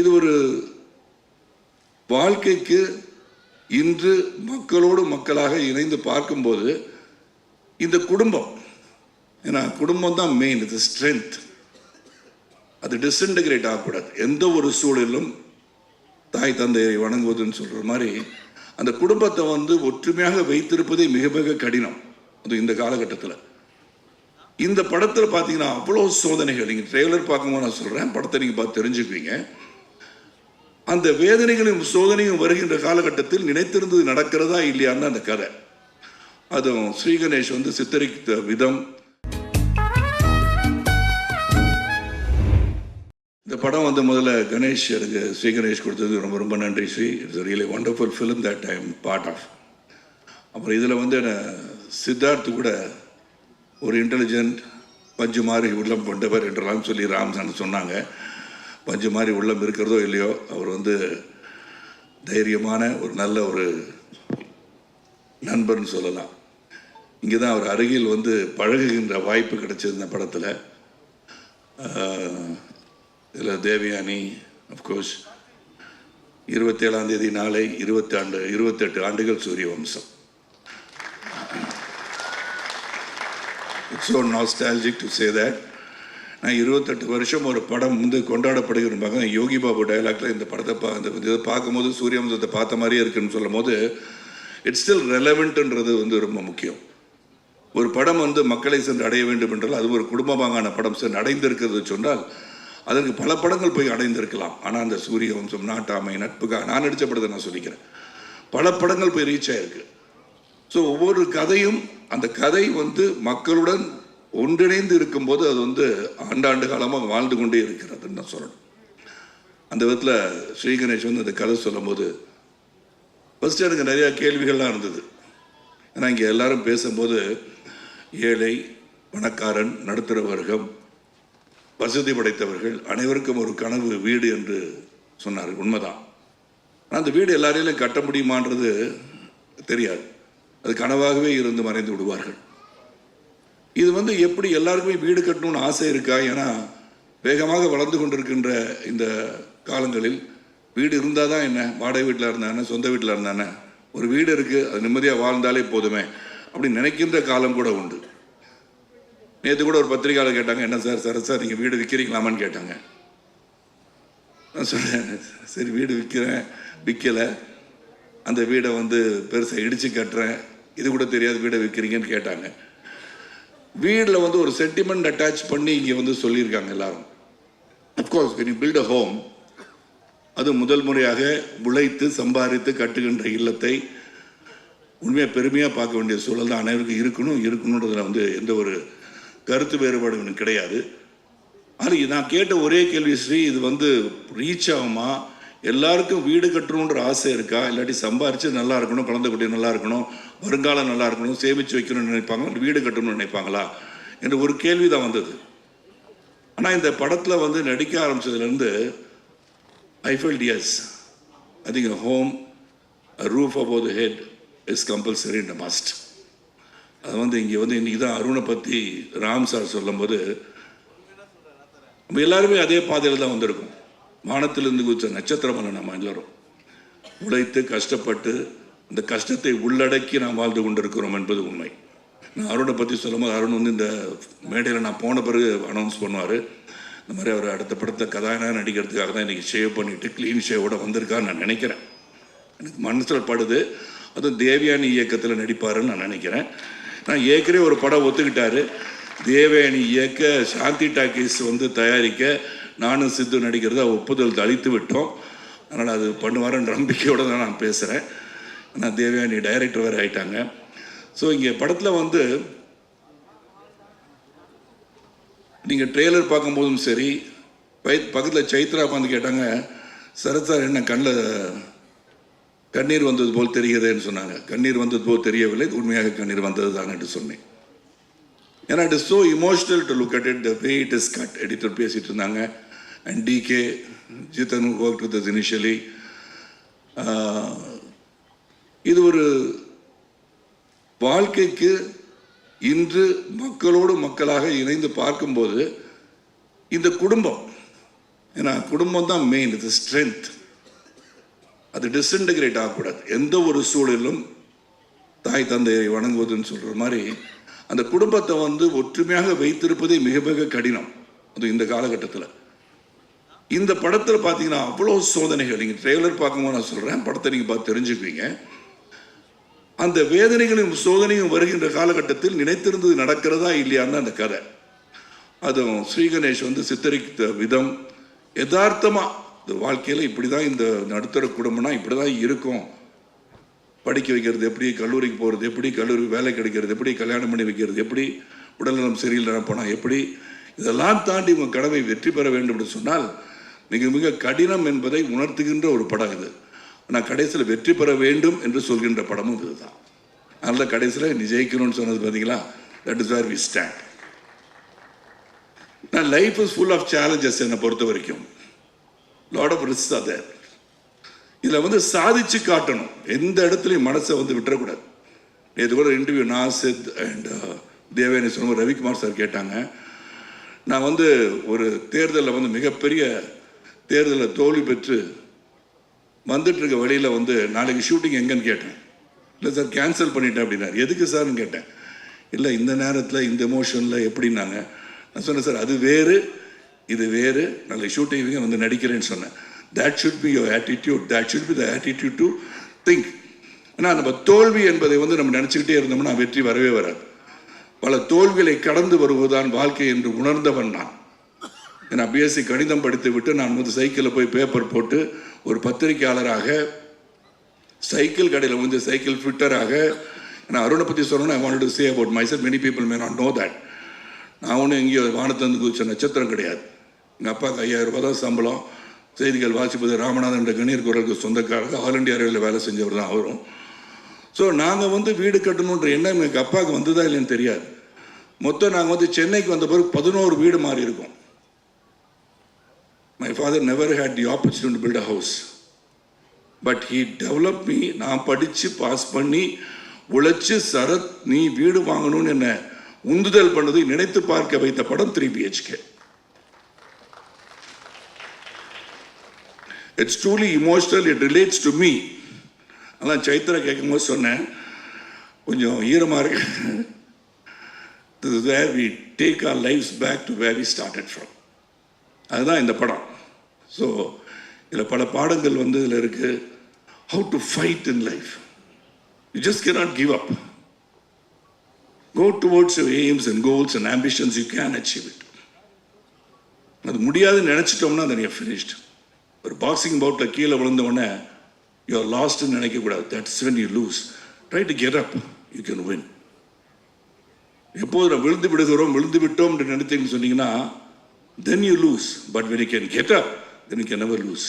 இது ஒரு வாழ்க்கைக்கு இன்று மக்களோடு மக்களாக இணைந்து பார்க்கும்போது இந்த குடும்பம் ஏன்னா குடும்பம் தான் மெயின் இது ஸ்ட்ரென்த் அது டிஸ்இன்டிகிரேட் ஆகக்கூடாது. எந்த ஒரு சூழலிலும் தாய் தந்தையை வணங்குவதுன்னு சொல்கிற மாதிரி அந்த குடும்பத்தை வந்து ஒற்றுமையாக வைத்திருப்பதே மிக மிக கடினம். அது இந்த காலகட்டத்தில். இந்த படத்தில் பார்த்தீங்கன்னா அவ்வளோ சோதனைகள். நீங்கள் ட்ரெய்லர் பார்க்கும்போது நான் சொல்கிறேன் படத்தை நீங்கள் பார்த்து தெரிஞ்சுக்குவீங்க. அந்த வேதனைகளும் சோதனையும் வருகின்ற காலகட்டத்தில் நினைத்திருந்தது நடக்கிறதா இல்லையான்னு அந்த கதை. அதுவும் ஸ்ரீகணேஷ் வந்து சித்தரித்த விதம். இந்த படம் வந்து முதல்ல கணேஷ் எனக்கு ஸ்ரீ கணேஷ் கொடுத்தது ரொம்ப ரொம்ப நன்றி Sri. It's really wonderful film that I am part of அப்புறம் இதில் வந்து என்ன சித்தார்த்து கூட ஒரு இன்டெலிஜென்ட் பஞ்சு மாதிரி உள்ளம் கொண்டவர் என்றெல்லாம் சொல்லி ராம்சன் சொன்னாங்க. பஞ்சு மாதிரி உள்ளம் இருக்கிறதோ இல்லையோ அவர் வந்து தைரியமான ஒரு நல்ல ஒரு நண்பர்னு சொல்லலாம். இங்கே தான் அவர் அருகில் வந்து பழகுகின்ற வாய்ப்பு கிடைச்சது இந்த படத்தில். இதில் தேவயானி அஃப்கோர்ஸ் இருபத்தேழாம் தேதி நாளை இருபத்தி ஆண்டு இருபத்தெட்டு ஆண்டுகள் Surya Vamsam. It's oh nostalgic to say that நான் இருபத்தெட்டு வருஷம் ஒரு படம் வந்து கொண்டாடப்படுகிற யோகி பாபு டைலாக்ல இந்த படத்தை பா இந்த இதை பார்க்கும்போது சூரிய வம்சத்தை பார்த்த மாதிரியே இருக்குன்னு சொல்லும் போது இட்ஸ் ஸ்டில் ரெலவெண்ட்டுன்றது வந்து ரொம்ப முக்கியம். ஒரு படம் வந்து மக்களை சென்று அடைய வேண்டும் என்றால் அது ஒரு குடும்பமாகான படம் சென்று அடைந்திருக்கிறது சொன்னால் அதற்கு பல படங்கள் போய் அடைந்திருக்கலாம். ஆனால் அந்த சூரிய வம்சம் நாட்டாமை நட்புக்காக நான் நடித்த படத்தை நான் சொல்லிக்கிறேன். பல படங்கள் போய் ரீச் ஆயிருக்கு. ஸோ ஒவ்வொரு கதையும் அந்த கதை வந்து மக்களுடன் ஒன்றிணைந்து இருக்கும்போது அது வந்து ஆண்டாண்டு காலமாக வாழ்ந்து கொண்டே இருக்கிறதுன்னு நான் சொல்லணும். அந்த விதத்தில் ஸ்ரீ கணேஷ் வந்து அந்த கதை சொல்லும்போது ஃபஸ்ட்டு எனக்கு நிறையா கேள்விகள்லாம் இருந்தது. ஏன்னா இங்கே எல்லாரும் பேசும்போது ஏழை பணக்காரன் நடுத்தர வர்க்கம் வசதி படைத்தவர்கள் அனைவருக்கும் ஒரு கனவு வீடு என்று சொன்னார் உண்மைதான். ஆனால் அந்த வீடு எல்லாரையிலும் கட்ட முடியுமான்றது தெரியாது. அது கனவாகவே இருந்து மறைந்து விடுவார்கள். இது வந்து எப்படி எல்லாருக்குமே வீடு கட்டணும்னு ஆசை இருக்கா? ஏன்னா வேகமாக வளர்ந்து கொண்டிருக்கின்ற இந்த காலங்களில் வீடு இருந்தால் தான் என்ன? வாடகை வீட்டில் இருந்தானே சொந்த வீட்டில் இருந்தானே ஒரு வீடு இருக்குது அது நிம்மதியாக வாழ்ந்தாலே போதுமே அப்படின்னு நினைக்கின்ற காலம் கூட உண்டு. நேற்று கூட ஒரு பத்திரிகையாளர் கேட்டாங்க என்ன சார் சார் சார் நீங்கள் வீடு விற்கிறீங்களாமான்னு கேட்டாங்க. நான் சொல்கிறேன் சரி வீடு விற்கிறேன் விற்கலை அந்த வீடை வந்து பெருசாக இடித்து கட்டுறேன். இது கூட தெரியாது வீடை விற்கிறீங்கன்னு கேட்டாங்க. வீட்டில் வந்து ஒரு சென்டிமெண்ட் அட்டாச் பண்ணி இங்கே வந்து சொல்லியிருக்காங்க எல்லாரும். Of course when you build a home அது முதல் முறையாக உழைத்து சம்பாதித்து கட்டுகின்ற இல்லத்தை உண்மையாக பெருமையாக பார்க்க வேண்டிய சூழல் தான் அனைவருக்கும் இருக்கணும். இருக்கணுன்றதுல வந்து எந்த ஒரு கருத்து வேறுபாடு எனக்கு கிடையாது. ஆனால் நான் கேட்ட ஒரே கேள்வி ஸ்ரீ இது வந்து ரீச் ஆகுமா? எல்லாருக்கும் வீடு கட்டணுன்ற ஆசை இருக்கா? இல்லாட்டி சம்பாரித்து நல்லா இருக்கணும் குழந்தை குட்டி நல்லா இருக்கணும் வருங்காலம் நல்லா இருக்கணும் சேமித்து வைக்கணும்னு நினைப்பாங்க வீடு கட்டணும்னு நினைப்பாங்களா? என்ற ஒரு கேள்வி தான் வந்தது. ஆனால் இந்த படத்தில் வந்து நடிக்க ஆரம்பிச்சதுலேருந்து I felt as I think home roof above the head is compulsory in must அது வந்து இங்கே வந்து இன்றைக்கி தான் அருணை பற்றி ராம் சார் சொல்லும்போது நம்ம எல்லாருமே அதே பாதையில் தான் வந்திருக்கோம். வானத்திலிருந்து குதிச்ச நட்சத்திரம் அல்ல நம்ம எல்லோரும். உழைத்து கஷ்டப்பட்டு அந்த கஷ்டத்தை உள்ளடக்கி நாம் வாழ்ந்து கொண்டிருக்கிறோம் என்பது உண்மை. நான் அருணை பற்றி சொல்லும்போது அருண் வந்து இந்த மேடையில் நான் போன பிறகு அனௌன்ஸ் பண்ணுவார். இந்த மாதிரி அவர் அடுத்த படத்தை கதாநாயகன் நடிக்கிறதுக்காக தான் இன்றைக்கி ஷேவ் பண்ணிவிட்டு க்ளீன் ஷேவோட வந்திருக்கான்னு நான் நினைக்கிறேன். எனக்கு மனசில் படுது. அதுவும் தேவயானி இயக்கத்தில் நடிப்பாருன்னு நான் நினைக்கிறேன். நான் ஏற்கனவே ஒரு படம் ஒத்துக்கிட்டாரு. தேவயானி இயக்க சாந்தி டாக்கீஸ் வந்து தயாரிக்க நானும் சித்து நடிக்கிறத ஒப்புதல் தளித்து விட்டோம். அதனால் அது பண்ணுவாருன்ற நம்பிக்கையோடு தான் நான் பேசுகிறேன் ஆனால் தேவயானி டைரக்டர் வேறு ஆயிட்டாங்க. ஸோ இங்கே படத்தில் வந்து நீங்கள் ட்ரெய்லர் பார்க்கும்போதும் சரி வயத் பக்கத்தில் சைத்ரா உட்காந்து கேட்டாங்க சரத் சார் என்ன கண்ணில் கண்ணீர் வந்தது போல் தெரிகிறதுன்னு சொன்னாங்க. கண்ணீர் வந்தது போல் தெரியவில்லை உண்மையாக கண்ணீர் வந்தது தான் என்று சொன்னேன். ஏன்னா it is so emotional to look at it the way it is cut editor பேசிட்டு இருந்தாங்க. And DK Jithan work with initially இது ஒரு வாழ்க்கைக்கு இன்று மக்களோடு மக்களாக இணைந்து பார்க்கும்போது இந்த குடும்பம் ஏன்னா குடும்பம் தான் மெயின் இது ஸ்ட்ரென்த் அது டிஸ்இன்டிகிரேட் ஆகக்கூடாது. எந்த ஒரு சூழலிலும் தாய் தந்தையை வணங்குவதுன்னு சொல்கிற மாதிரி அந்த குடும்பத்தை வந்து ஒற்றுமையாக வைத்திருப்பதே மிக மிக கடினம். அது இந்த காலகட்டத்தில். இந்த படத்தில் பார்த்தீங்கன்னா அவ்வளோ சோதனைகள். நீங்கள் ட்ரெய்லர் பார்க்கும்போது நான் சொல்கிறேன் படத்தை நீங்கள் பார்த்து தெரிஞ்சுக்குவீங்க. அந்த வேதனைகளும் சோதனையும் வருகின்ற காலகட்டத்தில் நினைத்திருந்தது நடக்கிறதா இல்லையான்னு அந்த கதை. அதுவும் ஸ்ரீ கணேஷ் வந்து சித்தரித்த விதம். யதார்த்தமாக இந்த வாழ்க்கையில் இப்படி தான் இந்த நடுத்தர குடும்பம்னா இப்படி தான் இருக்கும். படிக்க வைக்கிறது எப்படி கல்லூரிக்கு போகிறது எப்படி கல்லூரி வேலை கிடைக்கிறது எப்படி கல்யாணம் பண்ணி வைக்கிறது எப்படி உடல்நலம் சரியில்லை போனால் எப்படி இதெல்லாம் தாண்டி உங்கள் கடமை வெற்றி பெற வேண்டும் என்று சொன்னால் மிக மிக கடினம் என்பதை உணர்த்துகின்ற ஒரு படம் இது. ஆனால் கடைசியில் வெற்றி பெற வேண்டும் என்று சொல்கின்ற படமும் இதுதான். அதனால் கடைசியில் நீ ஜெயிக்கணும்னு சொன்னது பார்த்தீங்களா that is where we stand நான் life is full of challenges என்னை பொறுத்த வரைக்கும். லாட் ஆஃப் ரிஸ்க் அதை இதில் வந்து சாதிச்சு காட்டணும். எந்த இடத்துலையும் மனசை வந்து விட்டுறக்கூடாது. நேற்று கூட இன்டர்வியூ நாசித் அண்ட் தேவேனி சொன்ன ரவிக்குமார் சார் கேட்டாங்க. நான் வந்து ஒரு தேர்தலில் வந்து மிகப்பெரிய தேர்தலில் தோல்வி பெற்று வந்துட்டுருக்க வழியில் வந்து நாளைக்கு ஷூட்டிங் எங்கன்னு கேட்டேன். இல்லை சார் கேன்சல் பண்ணிட்டேன் அப்படின்னாரு. எதுக்கு சார்னு கேட்டேன். இல்லை இந்த நேரத்தில் இந்த எமோஷனில் எப்படின்னாங்க. நான் சொன்னேன் சார் அது வேறு இது வேறு. நாளைக்கு ஷூட்டிங் வந்து நடிக்கிறேன்னு சொன்னேன். That should be your attitude that should be the attitude to think ஆனால் நம்ம தோல்வி என்பதை வந்து நம்ம நினச்சிக்கிட்டே இருந்தோம்னா வெற்றி வரவே வராது. பல தோல்விகளை கடந்து வருவதுதான் வாழ்க்கை என்று உணர்ந்தவன் நான். நான் பிஎஸ்சி கணிதம் படித்து விட்டு நான் வந்து சைக்கிளில் போய் பேப்பர் போட்டு ஒரு பத்திரிகையாளராக சைக்கிள் கடையில் வந்து சைக்கிள் ஃபிட்டராக நான் அருணை பற்றி சொல்லணும்னா I want to say about myself many people may not know that நான் ஒன்றும் எங்கேயோ வானத்திலிருந்து குதிச்ச நட்சத்திரம் கிடையாது. எங்கள் அப்பாவுக்கு ஐயாயிரம் ரூபாய் தான் சம்பளம். செய்திகள் வாசிப்பது ராமநாதன் என்ற கணீர் குரலுக்கு சொந்தக்காரர். ஆல் இண்டியா ரேடியோவில் வேலை செஞ்சவர் தான் அவரும். ஸோ நாங்கள் வந்து வீடு கட்டணுன்ற எண்ணம் எங்கள் அப்பாவுக்கு வந்ததா இல்லைன்னு தெரியாது. மொத்தம் நாங்கள் வந்து சென்னைக்கு வந்த பிறகு பதினோரு வீடு மாறி இருக்கோம். My father never had the opportunity build a house but he develop me நான் படித்து பாஸ் பண்ணி உழைச்சி சரத் நீ வீடு வாங்கணும்னு என்ன உந்துதல் பண்ணதை நினைத்து பார்க்க வைத்த படம் three BHK it's truly emotional it relates to me அதான் சைத்ரா கேட்கும்போது சொன்னேன். கொஞ்சம் ஈரமாக இருக்கு. This is where we take our life's back to where we started from அதுதான் இந்த படம். ஸோ இதில் பல பாடங்கள் வந்து இதில் இருக்குது how to fight in life you just can not give up go towards your aims and goals and ambitions you can achieve it அது முடியாதுன்னு நினச்சிட்டோம்னா அதை நீங்கள் ஃபினிஷ்டு ஒரு பாக்ஸிங் பவுட்டில் கீழே விழுந்த உடனே யூ ஆர் லாஸ்ட்னு நினைக்கக்கூடாது. That's when you lose try to get up you can win எப்போது நான் விழுந்து விடுகிறோம் விழுந்து விட்டோம் என்று நினைத்தீங்கன்னு சொன்னீங்கன்னா then you lose but when you can get up then you can never lose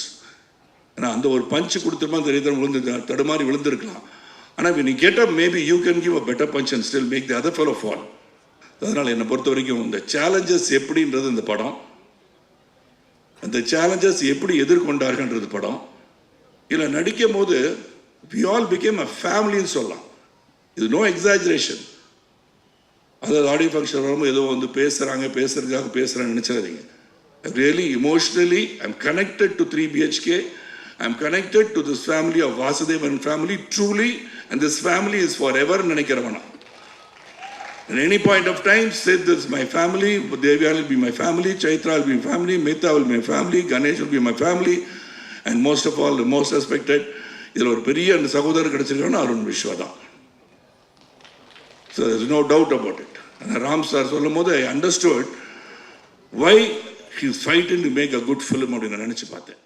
ஏன்னா அந்த ஒரு பஞ்சு கொடுத்துருமா தெரியுது விழுந்து தடுமாறி விழுந்திருக்கலாம். ஆனால் when you get up maybe you can give a better punch and still make the other fellow fall அதனால் என்னை பொறுத்த வரைக்கும் இந்த சேலஞ்சஸ் எப்படின்றது இந்த படம். அந்த சேலஞ்சஸ் எப்படி எதிர்கொண்டார்கள்ன்றது படம். இதில் நடிக்கும் போது வி ஆல் பிகேம் அ ஃபேமிலின்னு சொல்லலாம். இது நோ எக்ஸாஜரேஷன் அதாவது ஆடியோ ஃபங்க்ஷன் வரும்போது ஏதோ வந்து பேசுகிறாங்க பேசுகிறதுக்காக பேசுகிறாங்க நினச்சிடாதீங்க. Really emotionally I am connected to three BHK I am connected to this family of Vasudevan family truly and this family is forever நினைக்கிறவனா. At any point of time, say this is my family, Devya will be my family, Chaitra will be my family, Mehta will be my family, Ganesh will be my family, and most of all, the most respected, இதில் ஒரு பெரிய அந்த சகோதரர் கிடைச்சிருக்காங்கன்னா அருண் விஸ்வா தான் so there's no doubt about it. And Ram sir சொல்லும் போது I understood why he's fighting to make a good film அப்படின்னு நினச்சி பார்த்தேன்